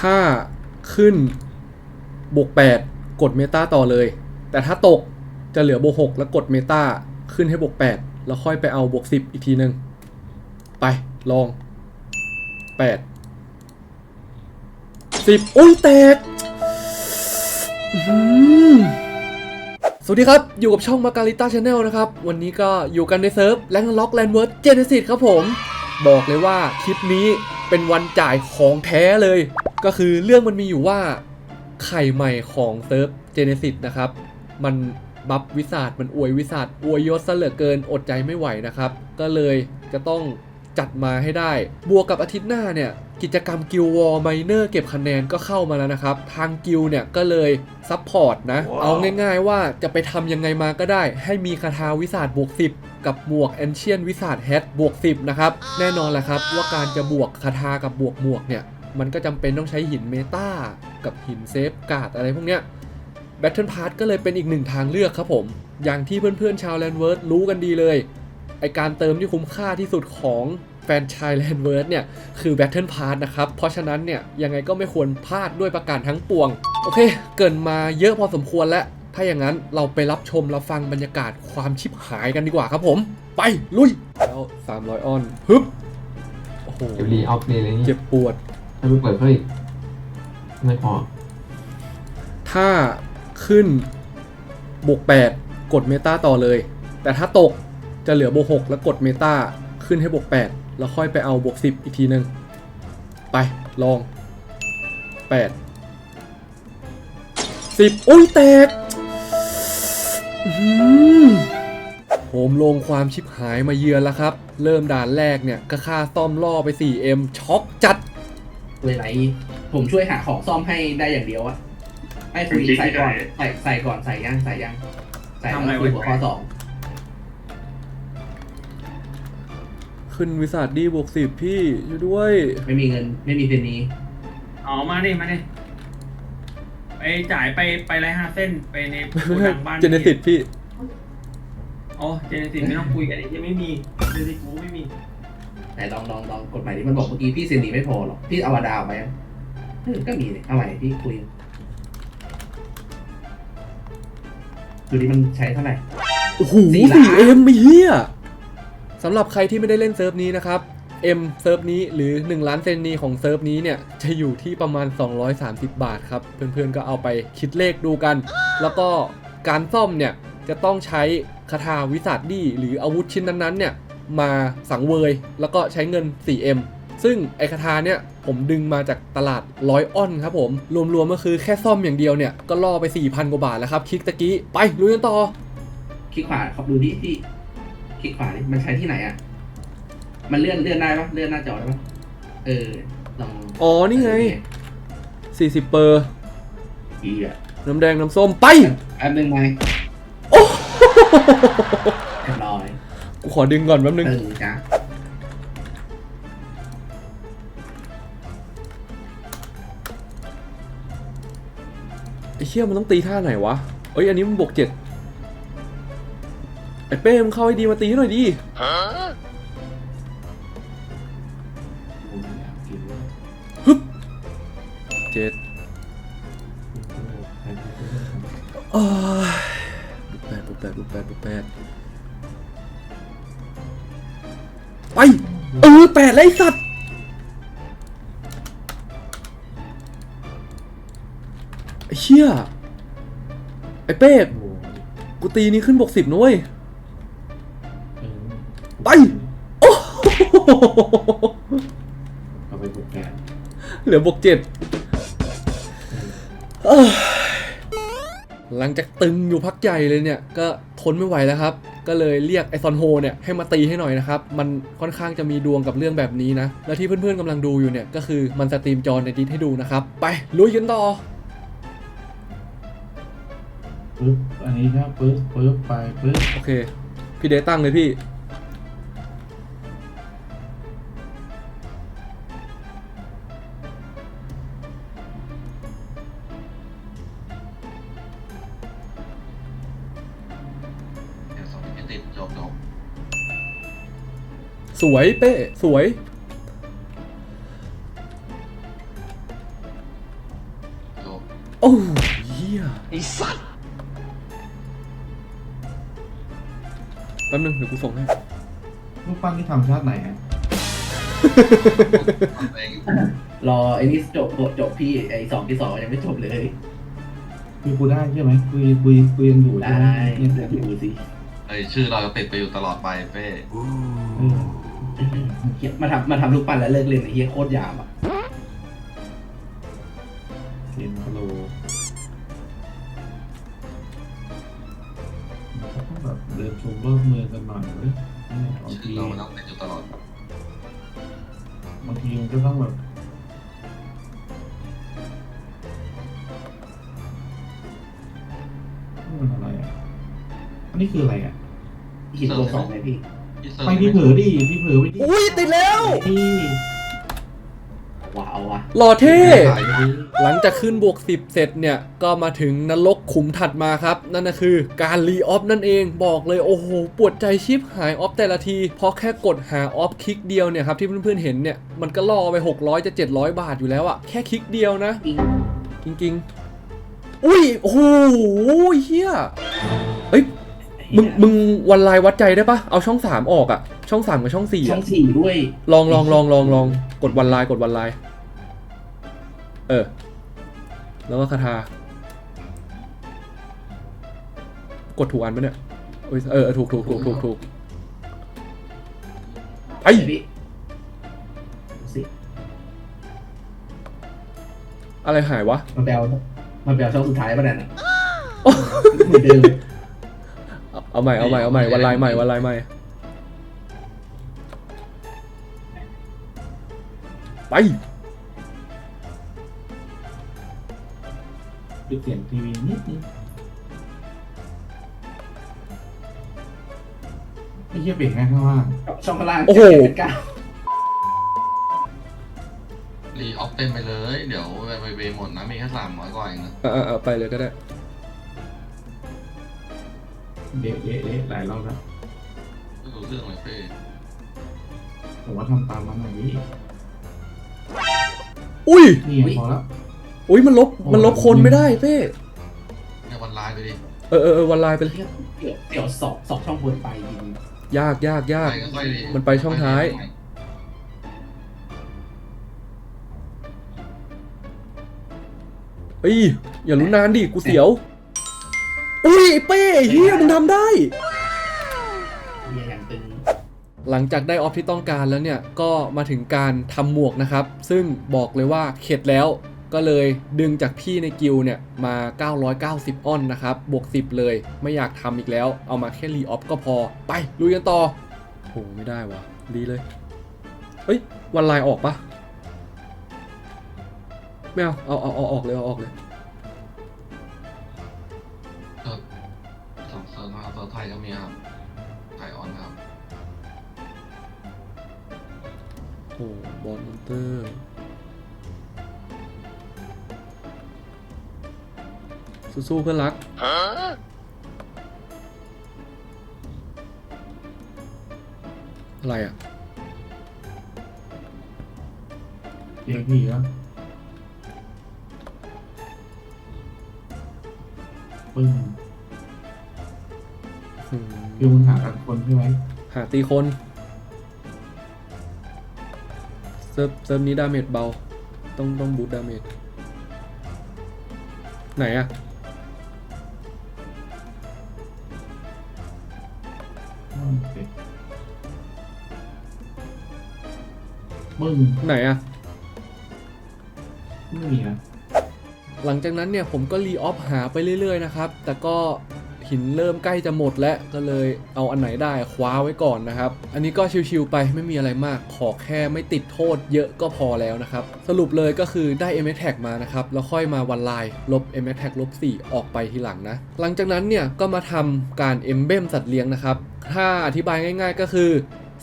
ถ้าขึ้นบวก 8 กดเมตาต่อเลย แต่ถ้าตกจะเหลือบวก 6 แล้วกดเมตาขึ้นให้บวก 8 แล้วค่อยไปเอาบวก 10 อีกทีหนึ่งไป ลอง 8 10 อุ้ยแตกสวัสดีครับ อยู่กับช่องมาการิต้าชาแนลนะครับ วันนี้ก็อยู่กันในเซิร์ฟแลนด์ล็อกแลนด์เวิร์ดเจเนซิสครับผม บอกเลยว่าคลิปนี้เป็นวันจ่ายของแท้เลย ก็คือเรื่องมันมีอยู่ว่าไข่ใหม่ของเซิร์ฟเจเนซิสนะครับ มันบัฟวิสาดมันอวยวิสาดอวยยศซะเหลือเกินอดใจไม่ไหวนะครับ ก็เลยจะต้องจัดมาให้ได้ บวกกับอาทิตย์หน้าเนี่ย กิจกรรมกิลวอร์ไมเนอร์เก็บคะแนนก็เข้ามาแล้วนะครับ ทางกิลเนี่ยก็เลยซัพพอร์ตนะเอาง่ายๆว่าจะไปทำยังไงมาก็ได้ ให้มีคาถาวิสาดบวก 10 กับหมวกแอนเชียนวิสาดแฮทบวก 10 นะครับ แน่นอนแหละครับว่าการจะบวกคาถากับบวกหมวกเนี่ย มันก็จำเป็นต้องใช้หินเมตากับหินเซฟการ์ดอะไรพวกเนี้ย Battle Pass ก็เลยเป็นอีกหนึ่งทางเลือกครับผม อย่างที่เพื่อนๆชาวแลนเวิร์ดรู้กันดีเลย ไอการเติมที่คุ้มค่าที่สุดของแฟรนไชายแลนเวิร์ดเนี่ย คือ Battle Pass นะครับ เพราะฉะนั้นเนี่ย ยังไงก็ไม่ควรพลาดด้วยประการทั้งปวง โอเค เกรินมาเยอะพอสมควรแล้ว ถ้าอย่างนั้นเราไปรับชมรับฟังบรรยากาศความชิบหายกันดีกว่าครับผม ไปลุย แล้ว300ออนฮึบโอ้โหเดี๋ยวรีเอาเพลย์เลยนี่เจ็บปวด ถ้ไม่เปิดเพิ่มอีกไม่พอถ้าขึ้นบวก8 กดเมตาต่อเลย แต่ถ้าตกจะเหลือบวก6แล้วกดเมตาขึ้นให้บวก8 แล้วค่อยไปเอาบวก10 อีกทีหนึ่งไป ลอง 8 10 อุ้ย แตกโหมลงความชิบหายมาเยือนแล้วครับ เริ่มด่านแรกเนี่ย ก็ค่าซ่อมล่อไป 4M ช็อกจัด เลยไหนผมช่วยหาของซ่อมให้ได้อย่างเดียวอะให้คุยใส่ก่อนใส่ใส่ก่อนใส่ย่างใส่ย่างใส่แล้วคุยหัวข้อสองขึ้นวิสัทดีบวกสิบพี่ช่วยด้วย ไม่มีเงินไม่มีเซนนี้เอามาดิมาดิไปจ่ายไปไปไรห้าเส้นไปในโกดังบ้านเจเนติสพี่อ๋อเจเนติสไม่ต้องคุยกันยังไม่มีเจเนติสกูไม่มี ไหนลองลองลองกดใหม่ดิมันบอกเมื่อกี้พี่เซนนี้ไม่พอหรอกพี่เอาวาดาวไปอะเออก็มีเนี่ยเอาใหม่พี่คุยดูดิมันใช้เท่าไหร่โอ้โหสี่ล้านสี่เอ็มไม่เฮียสำหรับใครที่ไม่ได้เล่นเซิร์ฟนี้นะครับ M เซิร์ฟนี้หรือ 1 ล้านเซนนีของเซิร์ฟนี้เนี่ยจะอยู่ที่ประมาณ 230 บาทครับ เพื่อนๆก็เอาไปคิดเลขดูกัน แล้วก็การซ่อมเนี่ยจะต้องใช้คาถาวิสัทดีหรืออาวุธชิ้นนั้นๆเนี่ย มาสังเวย แล้วก็ใช้เงิน 4M ซึ่งไอคาถาเนี่ยผมดึงมาจากตลาดร้อยอ้อนครับผม รวมๆก็คือแค่ซ่อมอย่างเดียวเนี่ย ก็ล่อไป 4,000 กว่าบาทแล้วครับ คลิกตะกี้ ไปลุยกันต่อ คลิกขวาครับดูดิพี่ คลิกขวาดิมันใช้ที่ไหนอะมันเลื่อนเลื่อนได้ปะเลื่อนหน้าจอได้ปะเออลองอ๋อนี่ไง 40 เปอร์อีอะน้ำแดงน้ำส้มไปแป๊บนึงไหมโอ้เรียบร้อยกู ขอดึงก่อนแป๊บนึงตึงจ้ะไอ้เชี่ยมันต้องตีท่าไหนวะ เอ้ยอันนี้มันบวกเจ็ดไอ้เป้มึงเข้าให้ดีมาตีให้หน่อยดิฮึบเจ็ดอ้ายบวกแปดบวกแปดบวกแปดบวกแปด ไปเออแปดแล้วไอ้สัตว์ไอ้เชี่ยไอ้เป้กูตีนี้ขึ้นบวกสิบนะเว้ยไปโอ้โหเอาไปบุกแกนเหลือบวกเจ็ดเอ้ยหลังจากตึงอยู่พักใหญ่เลยเนี่ย ก็ทนไม่ไหวแล้วครับ ก็เลยเรียกไอซอนโฮเนี่ยให้มาตีให้หน่อยนะครับ มันค่อนข้างจะมีดวงกับเรื่องแบบนี้นะ แล้วที่เพื่อนๆกำลังดูอยู่เนี่ยก็คือมันสตรีมจอในดิสให้ดูนะครับ ไปลุยกันต่อปึ๊บอันนี้ถ้าปึ๊บปึ๊บไปปึ๊บโอเค พี่เดตั้งเลยพี่ ติดจบจบสวยเป้สวยโอ้เหี้ยไอ้สัตว์แป๊บนึงเดี๋ยวกูส่งให้ลูกปั้นที่ทำชาติไหนฮะทำเองอยู่รอไอ้นี่จบจบพี่ไอ้สองที่สองยังไม่จบเลยคุยกูได้ใช่ไหมคุยคุยคุยยังอยู่ใช่ได้ไหมยังเดี๋ยวดูสิ ไอ้ชื่อเราจะติดไปอยู่ตลอดไปเป้เออเฮียมาทำมาทำลูกปั้นแล้วเลิกเล่นไอ้เฮียโคตรยามอะเสียงฮัลโหลเราก็ต้องแบบเดินชมรอบเมืองกันหน่อยเว้ยเนี่ยบางชื่อทีเรามันต้องติดอยู่ตลอด บางทีมันก็ต้องแบบ นนี้คืออะไรอะหินตัวสองไงพี่ที่เซิร์ฟไปที่เผลอดิที่เผลอไปดิอุ้ยติดแล้ว ที่ว้าวว่ะหล่อเท่ขายไปดิหลังจากขึ้นบวก 10 เสร็จเนี่ย ก็มาถึงนรกขุมถัดมาครับ นั่นก็คือการรีออฟนั่นเองบอกเลยโอ้โห ปวดใจชิบหายออฟแต่ละที เพราะแค่กดหาออฟคลิกเดียวเนี่ยครับ ที่เพื่อนๆเห็นเนี่ย มันก็ล่อไป 600 จะ 700 บาทอยู่แล้วอะแค่คลิกเดียวนะ จริงจริงๆอุ้ยโอ้โหเฮียเฮ้ย มึงมึงวันไลน์วัดใจได้ปะเอาช่อง3ออกอะช่อง3กับช่อง4ช่อะองสี่ด้วย ลองลองลองลองลองกดวันไลน์กดวันไลน์เออ แล้วก็คาถากดถูกอันปะเนี่ยเอยเออเออถูกถูกถูกถูกถูกไอไอ้พี่สิอะไรหายวะ มันแปลมันแปลช่องสุดท้ายป่ะเนี่ยน่ะเหมือนเดิม เอาเอาใหม่เอาใหม่เอาใหม่วันไลน์ใหม่วันไลน์ใหม่ไปปิดเสียงทีวีนิดนึงไอ้เหี้ยเบรกแม่งข้างล่างช่องข้างล่างโอ้โหเจ็ดเก้ารีออฟเต็มไปเลย เดี๋ยวไปเวหมดนะ มีแค่สามร้อยกว่าเองนะ เออเออเออไปเลยก็ได้ เละเละเละหลายรอบแล้วไม่รู้เรื่องเลยเป้ผมว่าทำตามมันหน่อยดิอุ้ย นี่ไงพอแล้ว อุ้ยมันลบ มันลบคนไม่ได้เป้เนี่ยวันไลน์ไปดิเออเออเออวันไลน์ไปเลย เดี๋ยวเดี๋ยวสองสองช่องบนไปจริงยากยากยาก ไปก็ค่อยดีมันไปช่องท้าย เอ้ยอย่าลุ้นนานดิ กูเสียว อุ้ยไอ้เป้เฮียมึงทำได้ เฮียอย่างตึงหลังจากได้ออฟที่ต้องการแล้วเนี่ยก็มาถึงการทำหมวกนะครับ ซึ่งบอกเลยว่าเข็ดแล้วก็เลยดึงจากพี่ในกิลด์เนี่ยมา 990 ออนนะครับ บวก 10 เลย ไม่อยากทำอีกแล้ว เอามาแค่รีออฟก็พอไปลุยกันต่อโหไม่ได้วะดีเลย เฮ้ย วันไลน์ออกปะไม่เอาเอาเอาเอาออกเลยเอาออกเลย ซิร์ฟนะครับเซิร์ฟไทยก็มีครับไทยออนครับ โอ้บอลมอนเตอร์ สู้ๆเพื่อนรัก อะไรอะเสียงผีแล้วปึ้ง อืมคือมึงหากันคนใช่ไหมหาตีคนเซิร์ฟเซิร์ฟนี้ดาเมจเบา ต้องต้องบูทดาเมจไหนอะอืมโอเคมึงไหนอะไม่มีนะหลังจากนั้นเนี่ยผมก็รีออฟหาไปเรื่อยๆนะครับ แต่ก็ หินเริ่มใกล้จะหมดแล้วก็เลยเอาอันไหนได้คว้าไว้ก่อนนะครับ อันนี้ก็ชิวๆไปไม่มีอะไรมากขอแค่ไม่ติดโทษเยอะก็พอแล้วนะครับ สรุปเลยก็คือได้ m x t a g มานะครับ แล้วค่อยมาวันไลน์ลบ m x t a g ลบ4ออกไปทีหลังนะ หลังจากนั้นเนี่ยก็มาทำการ e m b l e m สัตว์เลี้ยงนะครับ ถ้าอธิบายง่าย ๆ ก็คือ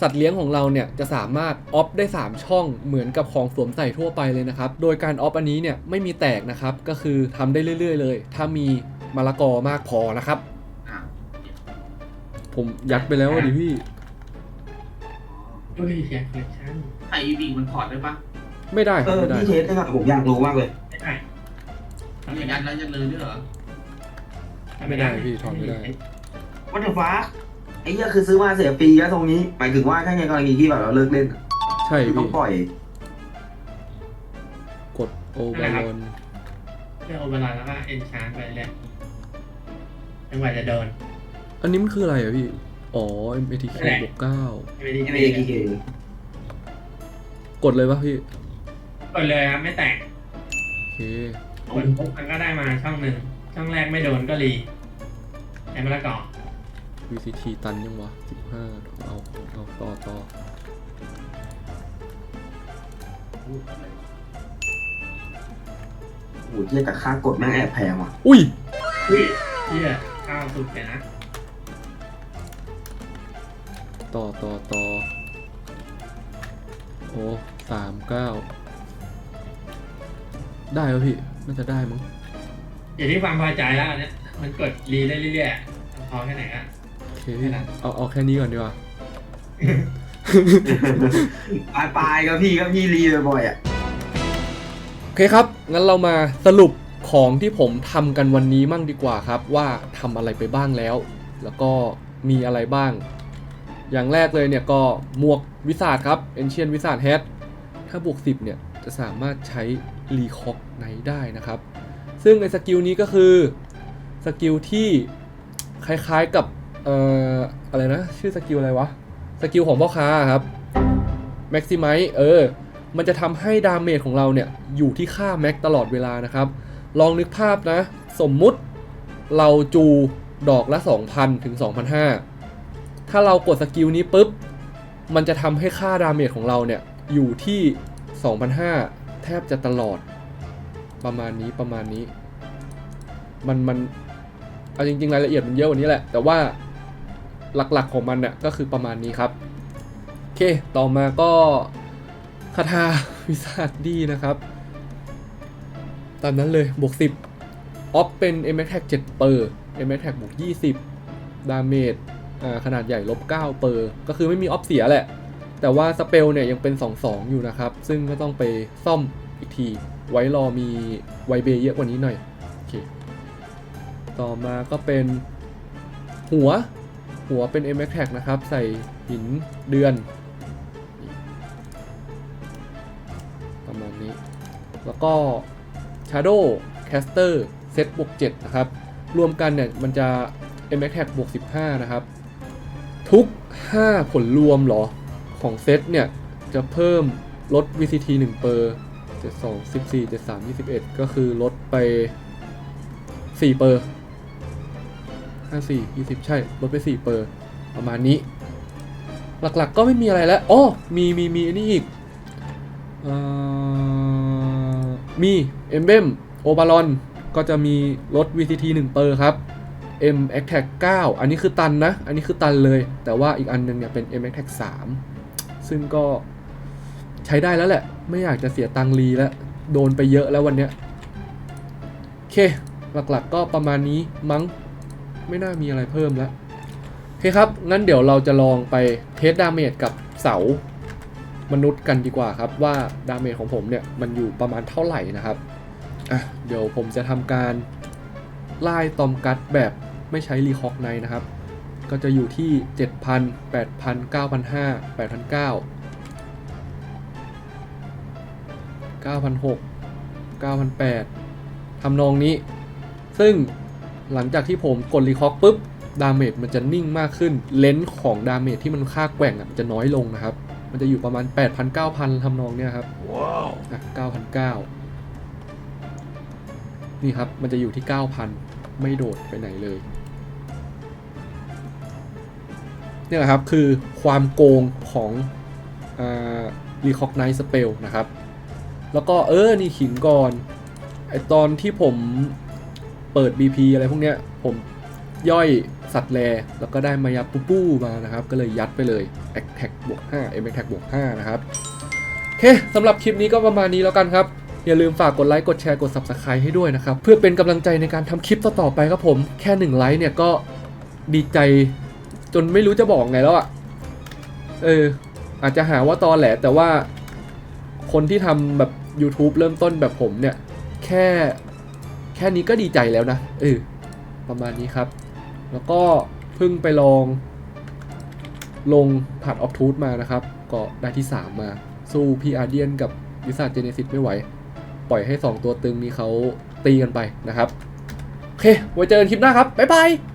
สัตว์เลี้ยงของเราเนี่ยจะสามารถออฟได้ 3 ช่องเหมือนกับของสวมใส่ทั่วไปเลยนะครับ โดยการออฟอันนี้เนี่ยไม่มีแตกนะครับ ก็คือทำได้เรื่อย ๆ เลย ถ้ามีมะละกอมากพอนะครับ ผมยัดไปแล้วอะดิพี่ เฮ้ยแชร์คอลเลคชั่นไทยวีมันถอดได้ปะไม่ได้คเอรับอไม่ได้ พี่เชฟนะครับผมอยากรู้มากเลยไม่ได้ทำอย่างนั้นแล้วจะเลยด้วยเหรอไม่ได้พี่ถอนไม่ได้ วัตถุฟ้าไอ้เหี้ยคือซื้อมาเสียปีแล้วตรงนี้หมายถึงว่าถ้าในกรณีที่แบบเราเลิกเล่นอะใช่คือต้อพี่งปล่อย กดโอบาลอนเรื่องโอเวอร์ไลน์แล้วก็เอนชานไปเรื่อยจังหวะจะโดน อันนี้มันคืออะไรอะพี่ อ๋อ MATK แหละบวกเก้าไม่ได้ไม่ไม่ได้ได้กี่เกมกดเลยปะพี่ กดเลยครับไม่แตกโอเคกดปุ๊บมันก็ได้มาช่องหนึ่ง ช่องแรกไม่โดนก็รีใช้มะละกอ VCT ตันยังวะสิบห้าเอาเอาต่อต่อโอ้โหเหี้ยแต่ค่ากดแม่งแอบแพงว่ะ อุ้ย อุ้ยเที่ยก้าวสุดเลยนะ ต่อต่อต่อโอ้สามเก้าได้แล้วพี่น่าจะได้มั้งอยู่ที่ความพอใจแล้วอันเนี้ยมันกดรีได้เรื่อยๆพอแค่ไหนก็โอเคพี่เอาเอาแค่นี้ก่อนดีกว่า ปลายปลายๆก็พี่ก็พี่รีบ่อยๆอะ โอเคครับ งั้นเรามาสรุปของที่ผมทำกันวันนี้มั่งดีกว่าครับ ว่าทำอะไรไปบ้างแล้ว แล้วก็มีอะไรบ้าง อย่างแรกเลยเนี่ยก็หมวกวิสาดครับ Ancient วิสาด Head ถ้าบวก 10 เนี่ย จะสามารถใช้รีคอกไนได้นะครับ ซึ่งในสกิลนี้ก็คือสกิลที่คล้ายๆกับเอ่ออะไรนะ ชื่อสกิลอะไรวะ สกิลของพ่อค้าครับ Maximize เออ มันจะทำให้ดาเมจของเราเนี่ย อยู่ที่ค่าแม็กตลอดเวลานะครับ ลองนึกภาพนะ สมมุติเราจูดอกละ 2,000 ถึง 2,500 ถ้าเรากดสกิลนี้ปุ๊บ มันจะทำให้ค่าดาเมจของเราเนี่ย อยู่ที่ 2,500 แทบจะตลอด ประมาณนี้ประมาณนี้ มันมัน เอาจริงๆ รายละเอียดมันเยอะกว่านี้แหละ แต่ว่าหลักๆของมันเนี่ยก็คือประมาณนี้ครับ โอเค ต่อมาก็คาถาวิสาดดีนะครับ ตามนั้นเลย บวก 10ออฟเป็น m x t a g 7เปอร์ m x t a g บวก 20 ดาเมจ ขนาดใหญ่ลบ9เปอร์ก็คือไม่มีออฟเสียแหละ แต่ว่าสเปลเนี่ยยังเป็น 2-2 อยู่นะครับ ซึ่งก็ต้องไปซ่อมอีกที ไว้รอมีไวเบเยอะกว่านี้หน่อยโอเคต่อมาก็เป็นหัวหัวเป็น m x t a g นะครับ ใส่หินเดือน ประมาณนี้ แล้วก็ Shadow Caster เซตบวก7นะครับ รวมกันเนี่ยมันจะ m x t a g บวก15 นะครับ ทุก 5 ผลรวมหรอ ของเซตเนี่ย จะเพิ่มลด VCT 1เปอร์72 14 73 21 ก็คือลดไป 4 เปอร์ 54 20 ใช่ ลดไป 4 เปอร์ ประมาณนี้ หลักๆก็ไม่มีอะไรแล้วอ๋อมีมีมีอันนี้อีกเอ่อมี e m b l e m o b a l o n ก็จะมีลด VCT 1เปอร์ครับ M Attack 9 อันนี้คือตันนะ อันนี้คือตันเลย แต่ว่าอีกอันหนึงเนี่ยเป็น M Attack 3 ซึ่งก็ใช้ได้แล้วแหละ ไม่อยากจะเสียตังรีแล้ว โดนไปเยอะแล้ววันเนี้ยโอเค หลักๆก็ประมาณนี้มั้ง ไม่น่ามีอะไรเพิ่มแล้วโอเคครับ งั้นเดี๋ยวเราจะลองไปเทสดาเมจกับเสามนุษย์กันดีกว่าครับ ว่าดาเมจของผมเนี่ยมันอยู่ประมาณเท่าไหร่นะครับอะเดี๋ยวผมจะทำการไล่ตอมกัดแบบ ไม่ใช้รีคอกไนนะครับ ก็จะอยู่ที่ 7,000 8,000 9,500 8,900 9,600 9,800ทำนองนี้ ซึ่งหลังจากที่ผมกดรีคอกปุ๊บ ดาเมจมันจะนิ่งมากขึ้น เลนส์ของดาเมจที่มันค่าแกว่งอะมันจะน้อยลงนะครับ มันจะอยู่ประมาณ 8,000 9,000ทำนองเนี้ยครับว้าวอะ9,900นี่ครับ มันจะอยู่ที่ 9,000 ไม่โดดไปไหนเลย นี่แหละครับคือความโกงของอ่า Recognize Spell นะครับ แล้วก็เออ นี่ขิงก่อนไอตอนที่ผมเปิด BP อะไรพวกเนี้ย ผมย่อยสัตว์แลแล้วก็ได้มายาปูปูมานะครับ ก็เลยยัดไปเลย a t t a c k บวก5 m a t t a c k บวก5นะครับ โอเคสำหรับคลิปนี้ก็ประมาณนี้แล้วกันครับ อย่าลืมฝากกดไลค์ กดแชร์ กด Subscribe ให้ด้วยนะครับ เพื่อเป็นกำลังใจในการทำคลิปต่อๆไปครับผม แค่ 1 ไลค์เนี่ยก็ดีใจ จนไม่รู้จะบอกไงแล้วอะ่ะ เออ อาจจะหาว่าตอนแหละแต่ว่า คนที่ทำแบบ YouTube เริ่มต้นแบบผมเนี่ย แค่แค่นี้ก็ดีใจแล้วนะเออประมาณนี้ครับ แล้วก็เพิ่งไปลอง ลงผ่านออฟทูธมานะครับ ก็ได้ที่ 3 มา สู้พี่อาเดียนกับวิสาเจเนซิสไม่ไหว ปล่อยให้ 2 ตัวตึงนี้เขาตีกันไปนะครับ โอเค ไว้เจอกันคลิปหน้าครับ บ๊ายบาย